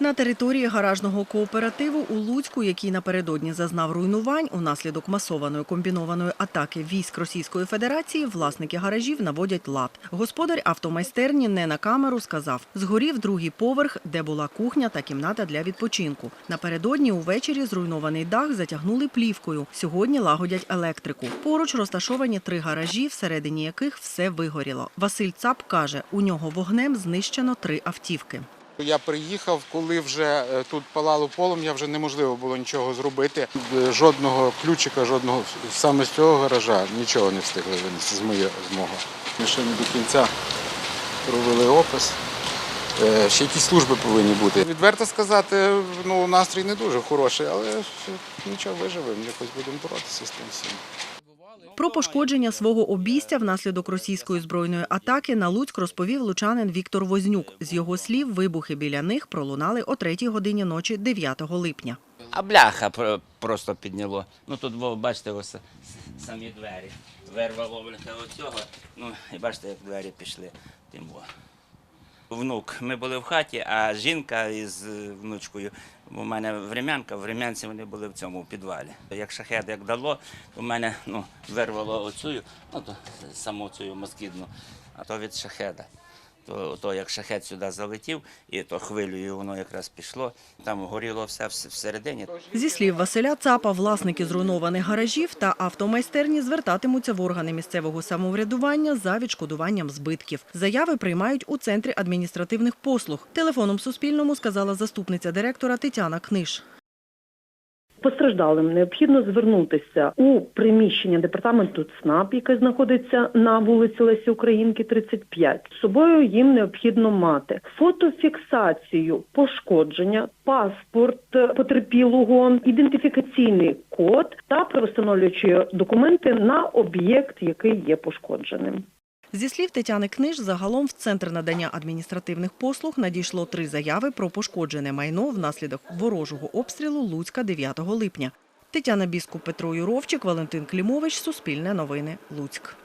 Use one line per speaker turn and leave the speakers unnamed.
На території гаражного кооперативу у Луцьку, який напередодні зазнав руйнувань унаслідок масованої комбінованої атаки військ Російської Федерації, власники гаражів наводять лад. Господар автомайстерні не на камеру сказав, згорів другий поверх, де була кухня та кімната для відпочинку. Напередодні увечері зруйнований дах затягнули плівкою. Сьогодні лагодять електрику. Поруч розташовані три гаражі, всередині яких все вигоріло. Василь Цап каже, у нього вогнем знищено три автівки.
Я приїхав, коли вже е, тут палало полум'я, вже неможливо було нічого зробити. Е, Жодного ключика, жодного саме з цього гаража нічого не встигли винести з моєї змоги. Ми ще не до кінця робили опис. Е, Ще якісь служби повинні бути. Відверто сказати, ну настрій не дуже хороший, але нічого виживемо, якось будемо боротися з тим всім.
Про пошкодження свого обійстя внаслідок російської збройної атаки на Луцьк розповів лучанин Віктор Вознюк. З його слів, вибухи біля них пролунали о 3 годині ночі 9 липня.
А бляха просто підняло. Ну тут, во, бачите, ось самі двері. Вирвало бляха оцього. Ну, і бачите, як двері пішли. Тим во. Внук. Ми були в хаті, а жінка із е, внучкою. У мене врем'янка, врем'янці вони були в цьому підвалі. Як шахет як дало, у мене ну, вирвало оцю, ну то саму цю москідну, а то від шахеда. То, то як шахет сюди залетів, і то хвилею воно якраз пішло. Там горіло все вс- всередині.
Зі слів Василя Цапа, власники зруйнованих гаражів та автомайстерні звертатимуться в органи місцевого самоврядування за відшкодуванням збитків. Заяви приймають у центрі адміністративних послуг. Телефоном Суспільному сказала заступниця директора Тетяна Книж.
Постраждалим необхідно звернутися у приміщення департаменту ЦНАП, яке знаходиться на вулиці Лесі Українки, 35. З собою їм необхідно мати фотофіксацію пошкодження, паспорт потерпілого, ідентифікаційний код та правостановлюючі документи на об'єкт, який є пошкодженим.
Зі слів Тетяни Книж, загалом в центр надання адміністративних послуг надійшло три заяви про пошкоджене майно внаслідок ворожого обстрілу Луцька 9 липня. Тетяна Біскуп, Петро Юровчик, Валентин Клімович, Суспільне новини, Луцьк.